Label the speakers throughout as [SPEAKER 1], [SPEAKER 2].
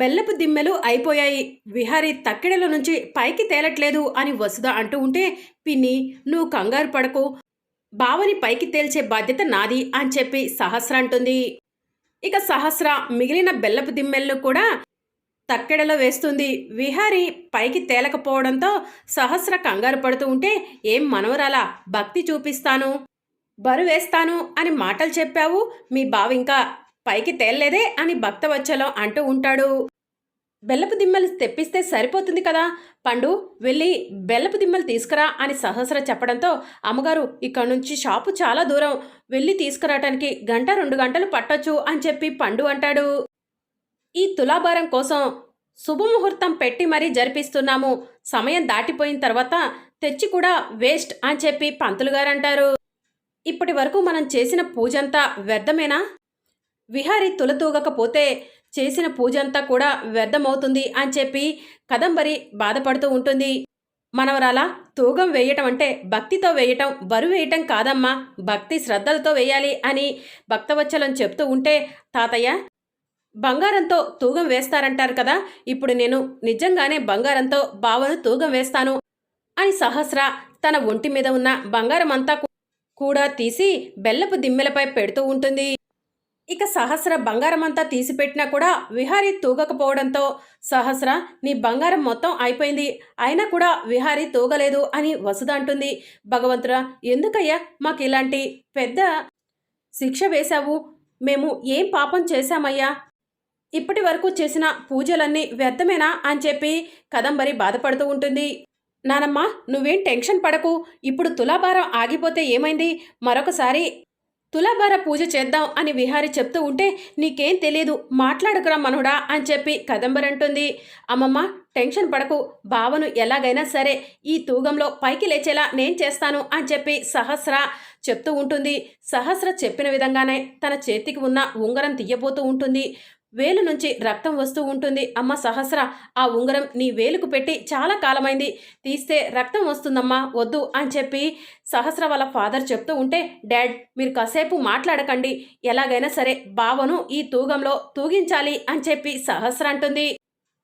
[SPEAKER 1] బెల్లపు దిమ్మెలు అయిపోయాయి. విహారీ తక్కెడలో నుంచి పైకి తేలట్లేదు అని వసుధ అంటూ ఉంటే పిన్ని నువ్వు కంగారు పడకు. బావని పైకి తేల్చే బాధ్యత నాది అని చెప్పి సహస్ర అంటుంది. ఇక సహస్ర మిగిలిన బెల్లపు దిమ్మెలను కూడా తక్కెడలో వేస్తుంది. విహారి పైకి తేలకపోవడంతో సహస్ర కంగారు పడుతూ ఉంటే ఏం మనవరాలా భక్తి చూపిస్తాను. బరువేస్తాను అని మాటలు చెప్పావు. మీ బావ ఇంకా పైకి తేలలేదే అని భక్తవచ్చలం అంటూ ఉంటాడు. బెల్లపు దిమ్మలు తెప్పిస్తే సరిపోతుంది కదా? పండు వెళ్ళి బెల్లపు దిమ్మలు తీసుకురా అని సహస్ర చెప్పడంతో అమ్మగారు ఇక్కడ నుంచి షాపు చాలా దూరం. వెళ్ళి తీసుకురావటానికి గంట రెండు గంటలు పట్టొచ్చు అని చెప్పి పండు అంటాడు. ఈ తులాభారం కోసం శుభముహూర్తం పెట్టి మరీ జరిపిస్తున్నాము. సమయం దాటిపోయిన తర్వాత తెచ్చి కూడా వేస్ట్ అని చెప్పి పంతులు గారు అంటారు. ఇప్పటి వరకు మనం చేసిన పూజంతా వ్యర్థమేనా? విహారీ తులతూగకపోతే చేసిన పూజంతా కూడా వ్యర్థమవుతుంది అని చెప్పి కదంబరి బాధపడుతూ ఉంటుంది. మనవరాల తూగం వేయటం అంటే భక్తితో వేయటం బరువు వేయటం కాదమ్మా. భక్తి శ్రద్ధలతో వేయాలి అని భక్తవచ్చలం చెప్తూ ఉంటే తాతయ్య బంగారంతో తూగం వేస్తారంటారు కదా ఇప్పుడు నేను నిజంగానే బంగారంతో బావను తూగం వేస్తాను అని సహస్ర తన ఒంటి మీద ఉన్న బంగారం అంతా కూడా తీసి బెల్లపు దిమ్మెలపై పెడుతూ ఉంటుంది. ఇక సహస్ర బంగారం అంతా తీసిపెట్టినా కూడా విహారీ తూగకపోవడంతో సహస్ర నీ బంగారం మొత్తం అయిపోయింది. అయినా కూడా విహారీ తూగలేదు అని వసుధ అంటుంది. భగవంతురా ఎందుకయ్యా మాకు ఇలాంటి పెద్ద శిక్ష వేశావు? మేము ఏం పాపం చేశామయ్యా? ఇప్పటి వరకు చేసిన పూజలన్నీ వ్యర్థమేనా అని చెప్పి కదంబరి బాధపడుతూ ఉంటుంది. నానమ్మ నువ్వేం టెన్షన్ పడకు. ఇప్పుడు తులాభారం ఆగిపోతే ఏమైంది? మరొకసారి తులాభార పూజ చేద్దాం అని విహారి చెప్తూ ఉంటే నీకేం తెలియదు మాట్లాడుకురా మనోడా అని చెప్పి కదంబరి అంటుంది. అమ్మమ్మ టెన్షన్ పడకు బావను ఎలాగైనా సరే ఈ తూగంలో పైకి లేచేలా నేను చేస్తాను అని చెప్పి సహస్ర చెప్తూ ఉంటుంది. సహస్ర చెప్పిన విధంగానే తన చేతికి ఉన్న ఉంగరం తీయబోతూ ఉంటుంది. వేలు నుంచి రక్తం వస్తూ ఉంటుంది. అమ్మ సహస్ర ఆ ఉంగరం నీ వేలుకు పెట్టి చాలా కాలమైంది. తీస్తే రక్తం వస్తుందమ్మా వద్దు అని చెప్పి సహస్ర వాళ్ళ ఫాదర్ చెప్తూ ఉంటే డాడ్ మీరు కాసేపు మాట్లాడకండి. ఎలాగైనా సరే బావను ఈ తూగంలో తూగించాలి అని చెప్పి సహస్ర అంటుంది.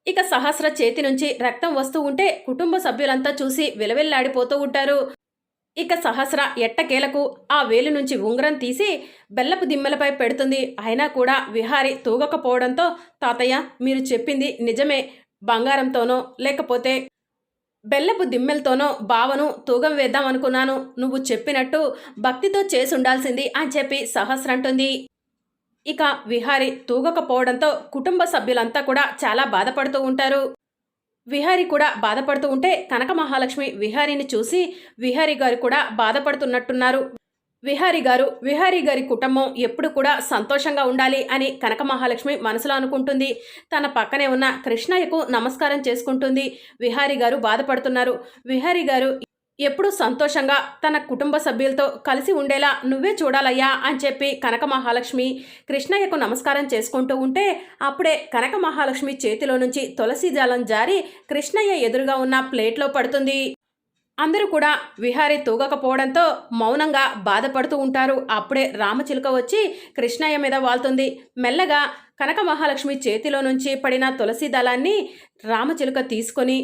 [SPEAKER 1] ఇక సహస్ర చేతి నుంచి రక్తం వస్తూ ఉంటే కుటుంబ సభ్యులంతా చూసి విలవిల్లాడిపోతూ ఉంటారు. ఇక సహస్ర ఎట్టకేలకు ఆ వేలు నుంచి ఉంగరం తీసి బెల్లపు దిమ్మలపై పెడుతుంది. అయినా కూడా విహారి తూగకపోవడంతో తాతయ్య మీరు చెప్పింది నిజమే. బంగారంతోనో లేకపోతే బెల్లపు దిమ్మెలతోనో బావను తూగం వేద్దాం అనుకున్నాను. నువ్వు చెప్పినట్టు భక్తితో చేసి ఉండాల్సింది అని చెప్పి సహస్రంటుంది ఇక విహారి తూగకపోవడంతో కుటుంబ సభ్యులంతా కూడా చాలా బాధపడుతూ ఉంటారు. విహారి కూడా బాధపడుతూ ఉంటే కనక మహాలక్ష్మి విహారిని చూసి విహారి గారు కూడా బాధపడుతున్నట్టున్నారు. విహారి గారు విహారి గారి కుటుంబం ఎప్పుడు కూడా సంతోషంగా ఉండాలి అని కనక మహాలక్ష్మి మనసులో అనుకుంటుంది. తన పక్కనే ఉన్న కృష్ణయ్యకు నమస్కారం చేసుకుంటుంది. విహారి గారు బాధపడుతున్నారు. విహారి గారు ఎప్పుడూ సంతోషంగా తన కుటుంబ సభ్యులతో కలిసి ఉండేలా నువ్వే చూడాలయ్యా అని చెప్పి కనక మహాలక్ష్మి కృష్ణయ్యకు నమస్కారం చేసుకుంటూ ఉంటే అప్పుడే కనక మహాలక్ష్మి చేతిలో నుంచి తులసి జాలం జారి కృష్ణయ్య ఎదురుగా ఉన్న ప్లేట్లో పడుతుంది. అందరూ కూడా విహారి తూగకపోవడంతో మౌనంగా బాధపడుతూ ఉంటారు. అప్పుడే రామచిలుక వచ్చి కృష్ణయ్య మీద వాళ్తుంది. మెల్లగా కనక మహాలక్ష్మి చేతిలో నుంచి పడిన తులసి దళాన్ని రామచిలుక తీసుకొని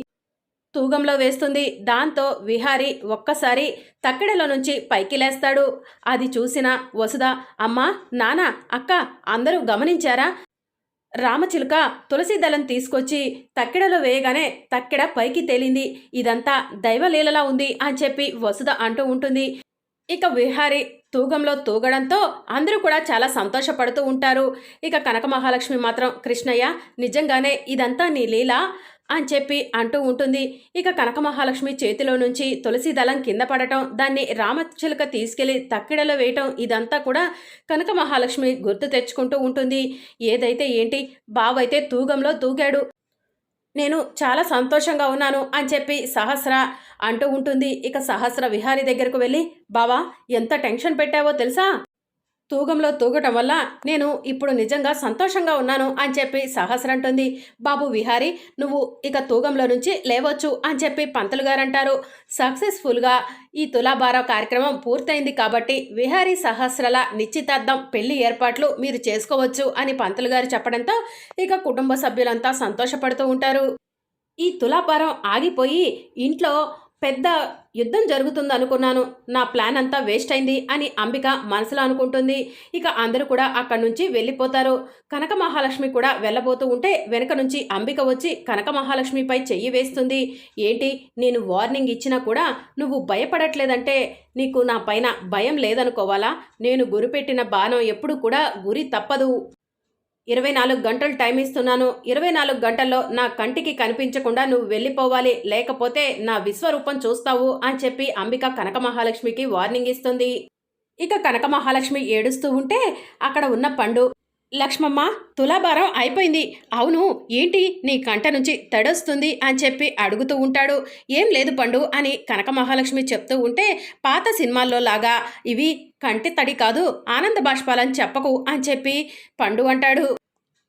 [SPEAKER 1] తూగంలో వేస్తుంది. దాంతో విహారి ఒక్కసారి తక్కెడలో నుంచి పైకి లేస్తాడు. అది చూసిన వసుధ అమ్మా నాన్న అక్క అందరూ గమనించారా? రామచిలుక తులసి దళం తీసుకొచ్చి తక్కెడలో వేయగానే తక్కెడ పైకి తేలింది. ఇదంతా దైవలీలలా ఉంది అని చెప్పి వసుధ అంటూ ఉంటుంది. ఇక విహారి తూగంలో తూగడంతో అందరూ కూడా చాలా సంతోషపడుతూ ఉంటారు. ఇక కనక మహాలక్ష్మి మాత్రం కృష్ణయ్య నిజంగానే ఇదంతా నీ లీల? అని చెప్పి అంటూ ఉంటుంది. ఇక కనక మహాలక్ష్మి చేతిలో నుంచి తులసి దళం కింద పడటం దాన్ని రామచిలుక తీసుకెళ్ళి తక్కిడలో వేయటం ఇదంతా కూడా కనక మహాలక్ష్మి గుర్తు తెచ్చుకుంటూ ఉంటుంది. ఏదైతే ఏంటి? బావైతే తూగంలో తూగాడు. నేను చాలా సంతోషంగా ఉన్నాను అని చెప్పి సహస్ర అంటూ ఉంటుంది. ఇక సహస్ర విహారి దగ్గరకు వెళ్ళి బావా ఎంత టెన్షన్ పెట్టావో తెలుసా? తూగంలో తూగటం వల్ల నేను ఇప్పుడు నిజంగా సంతోషంగా ఉన్నాను అని చెప్పి సహస్ర అంటుంది బాబు విహారీ నువ్వు ఇక తూగంలో నుంచి లేవచ్చు అని చెప్పి పంతులు గారు అంటారు సక్సెస్ఫుల్గా ఈ తులాభారం కార్యక్రమం పూర్తయింది కాబట్టి విహారీ సహస్రల నిశ్చితార్థం పెళ్ళి ఏర్పాట్లు మీరు చేసుకోవచ్చు అని పంతులు గారు చెప్పడంతో ఇక కుటుంబ సభ్యులంతా సంతోషపడుతూ ఉంటారు. ఈ తులాభారం ఆగిపోయి ఇంట్లో పెద్ద యుద్ధం జరుగుతుంది అనుకున్నాను నా ప్లాన్ అంతా వేస్ట్ అయింది అని అంబిక మనసులో అనుకుంటుంది. ఇక అందరూ కూడా అక్కడి నుంచి వెళ్ళిపోతారు. కనక మహాలక్ష్మి కూడా వెళ్ళబోతూ ఉంటే వెనక నుంచి అంబిక వచ్చి కనక మహాలక్ష్మిపై చెయ్యి వేస్తుంది. ఏంటి? నేను వార్నింగ్ ఇచ్చినా కూడా నువ్వు భయపడట్లేదంటే నీకు నా పైన భయం లేదనుకోవాలా? నేను గురిపెట్టిన బాణం ఎప్పుడు కూడా గురి తప్పదు. ఇరవై నాలుగు గంటలు టైం ఇస్తున్నాను. ఇరవై నాలుగు గంటల్లో నా కంటికి కనిపించకుండా నువ్వు వెళ్ళిపోవాలి. లేకపోతే నా విశ్వరూపం చూస్తావు అని చెప్పి అంబిక కనక మహాలక్ష్మికి వార్నింగ్ ఇస్తుంది. ఇక కనక మహాలక్ష్మి ఏడుస్తూ ఉంటే అక్కడ ఉన్న పండు లక్ష్మమ్మ తులాభారం అయిపోయింది. అవును ఏంటి? నీ కంట నుంచి తడొస్తుంది అని చెప్పి అడుగుతూ ఉంటాడు. ఏం లేదు పండు అని కనక మహాలక్ష్మి చెప్తూ ఉంటే పాత సినిమాల్లో లాగా ఇవి కంటి తడి కాదు ఆనంద బాష్పాలని చెప్పకు అని చెప్పి పండు అంటాడు.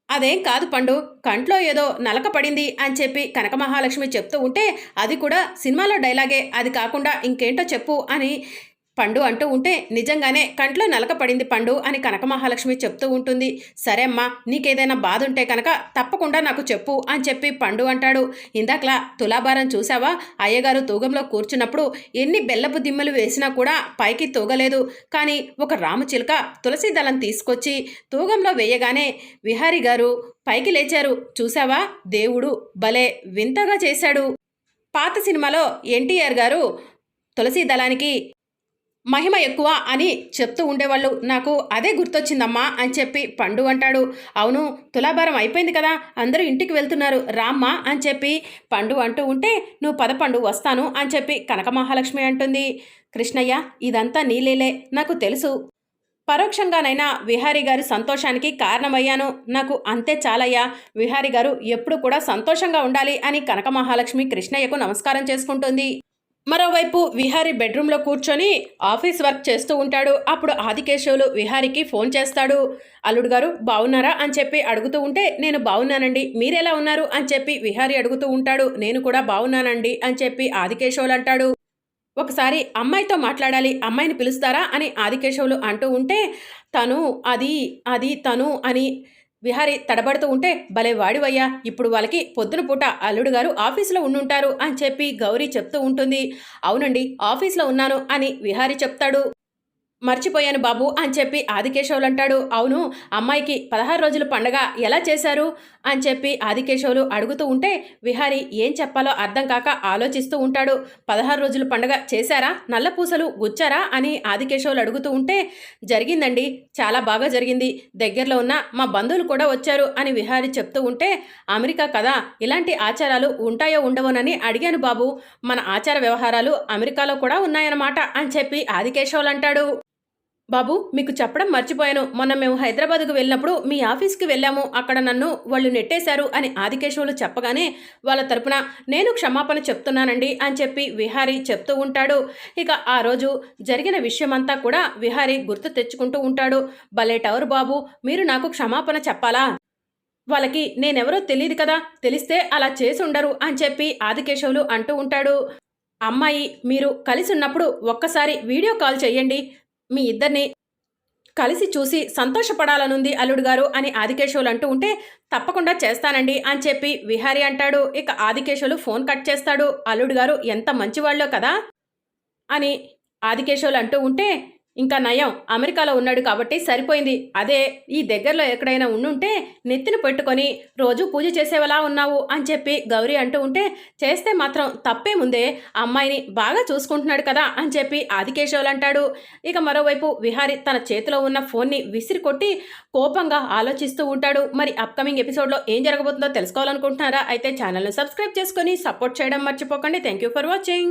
[SPEAKER 1] అదేం కాదు పండు కంట్లో ఏదో నలక పడింది అని చెప్పి కనక మహాలక్ష్మి చెప్తూ ఉంటే అది కూడా సినిమాలో డైలాగే. అది కాకుండా ఇంకేంటో చెప్పు అని పండు అంటూ ఉంటే నిజంగానే కంట్లో నలక పడింది పండు అని కనక మహాలక్ష్మి చెప్తూ ఉంటుంది. సరే అమ్మా నీకేదైనా బాధ ఉంటే కనుక తప్పకుండా నాకు చెప్పు అని చెప్పి పండు అంటాడు. ఇందాకలా తులాభారం చూసావా అయ్యగారు తూగంలో కూర్చున్నప్పుడు ఎన్ని బెల్లపు దిమ్మలు వేసినా కూడా పైకి తూగలేదు. కానీ ఒక రామచిలుక తులసి దళం తీసుకొచ్చి తూగంలో వేయగానే విహారి గారు పైకి లేచారు. చూసావా దేవుడు భలే వింతగా చేశాడు. పాత సినిమాలో ఎన్టీఆర్ గారు తులసి దళానికి మహిమ ఎక్కువ అని చెప్తూ ఉండేవాళ్ళు. నాకు అదే గుర్తొచ్చిందమ్మా అని చెప్పి పండు అంటాడు. అవును తులాభారం అయిపోయింది కదా అందరూ ఇంటికి వెళ్తున్నారు రామ్మా అని చెప్పి పండు అంటూ ఉంటే నువ్వు పదపండు వస్తాను అని చెప్పి కనక మహాలక్ష్మి అంటుంది. కృష్ణయ్య ఇదంతా నీలేలే నాకు తెలుసు. పరోక్షంగానైనా విహారీ గారి సంతోషానికి కారణమయ్యాను. నాకు అంతే చాలయ్యా. విహారీ గారు ఎప్పుడు కూడా సంతోషంగా ఉండాలి అని కనక మహాలక్ష్మి కృష్ణయ్యకు నమస్కారం చేసుకుంటుంది. మరోవైపు విహారీ బెడ్రూమ్లో కూర్చొని ఆఫీస్ వర్క్ చేస్తూ ఉంటాడు. అప్పుడు ఆదికేశవులు విహారీకి ఫోన్ చేస్తాడు. అల్లుడు గారు బాగున్నారా అని చెప్పి అడుగుతూ ఉంటే నేను బాగున్నానండి మీరెలా ఉన్నారు? అని చెప్పి విహారీ అడుగుతూ ఉంటాడు. నేను కూడా బాగున్నానండి అని చెప్పి ఆదికేశవులు అంటాడు. ఒకసారి అమ్మాయితో మాట్లాడాలి అమ్మాయిని పిలుస్తారా అని ఆదికేశవులు అంటూ ఉంటే తను అది అది తను అని విహారి తడబడుతూ ఉంటే భలే వాడివయ్యా ఇప్పుడు వాళ్ళకి పొద్దున పూట అల్లుడు గారు ఆఫీసులో ఉండుంటారు అని చెప్పి గౌరీ చెప్తూ ఉంటుంది. అవునండి ఆఫీస్లో ఉన్నాను అని విహారి చెప్తాడు. మర్చిపోయాను బాబు అని చెప్పి ఆదికేశవులు అంటాడు. అవును అమ్మాయికి పదహారు రోజుల పండగ ఎలా చేశారు? అని చెప్పి ఆదికేశవులు అడుగుతూ ఉంటే విహారి ఏం చెప్పాలో అర్థం కాక ఆలోచిస్తూ ఉంటాడు. పదహారు రోజుల పండగ చేశారా? నల్ల పూసలు గుచ్చారా? అని ఆదికేశవులు అడుగుతూ ఉంటే జరిగిందండి చాలా బాగా జరిగింది. దగ్గరలో ఉన్న మా బంధువులు కూడా వచ్చారు అని విహారి చెప్తూ ఉంటే అమెరికా కదా ఇలాంటి ఆచారాలు ఉంటాయో ఉండవోనని అడిగాను బాబు. మన ఆచార వ్యవహారాలు అమెరికాలో కూడా ఉన్నాయన్నమాట అని చెప్పి ఆదికేశవులు అంటాడు. బాబు మీకు చెప్పడం మర్చిపోయాను. మొన్న మేము హైదరాబాద్కు వెళ్ళినప్పుడు మీ ఆఫీస్కి వెళ్ళాము. అక్కడ నన్ను వాళ్ళు నెట్టేశారు అని ఆదికేశవులు చెప్పగానే వాళ్ళ తరపున నేను క్షమాపణ చెప్తున్నానండి అని చెప్పి విహారి చెప్తూ ఉంటాడు. ఇక ఆ రోజు జరిగిన విషయమంతా కూడా విహారి గుర్తు తెచ్చుకుంటూ ఉంటాడు. భలేటవరు బాబు మీరు నాకు క్షమాపణ చెప్పాలా? వాళ్ళకి నేనెవరో తెలియదు కదా తెలిస్తే అలా చేసి ఉండరు అని చెప్పి ఆదికేశవులు అంటూ ఉంటాడు. అమ్మాయి మీరు కలిసి ఉన్నప్పుడు ఒక్కసారి వీడియో కాల్ చేయండి మీ ఇద్దరిని కలిసి చూసి సంతోషపడాలనుంది అల్లుడు గారు అని ఆదికేశవులు అంటూ ఉంటే తప్పకుండా చేస్తానండి అని చెప్పి విహారీ అంటాడు. ఇక ఆదికేశవులు ఫోన్ కట్ చేస్తాడు. అల్లుడు గారు ఎంత మంచివాళ్ళో కదా అని ఆదికేశవులు అంటూ ఉంటే ఇంకా నయం. అమెరికాలో ఉన్నాడు కాబట్టి సరిపోయింది. అదే ఈ దగ్గరలో ఎక్కడైనా ఉండుంటే నెత్తిన పెట్టుకొని రోజు పూజ చేసేవలా ఉన్నావు అని చెప్పి గౌరీ అంటూ ఉంటే చేస్తే మాత్రం తప్పే ముందే అమ్మాయిని బాగా చూసుకుంటున్నాడు కదా అని చెప్పి ఆదికేశవులు అంటాడు. ఇక మరోవైపు విహారి తన చేతిలో ఉన్న ఫోన్ని విసిరి కొట్టి కోపంగా ఆలోచిస్తూ ఉంటాడు. మరి అప్కమింగ్ ఎపిసోడ్లో ఏం జరగబోతుందో తెలుసుకోవాలనుకుంటున్నారా? అయితే ఛానల్ను సబ్స్క్రైబ్ చేసుకొని సపోర్ట్ చేయడం మర్చిపోకండి. Thank you for watching.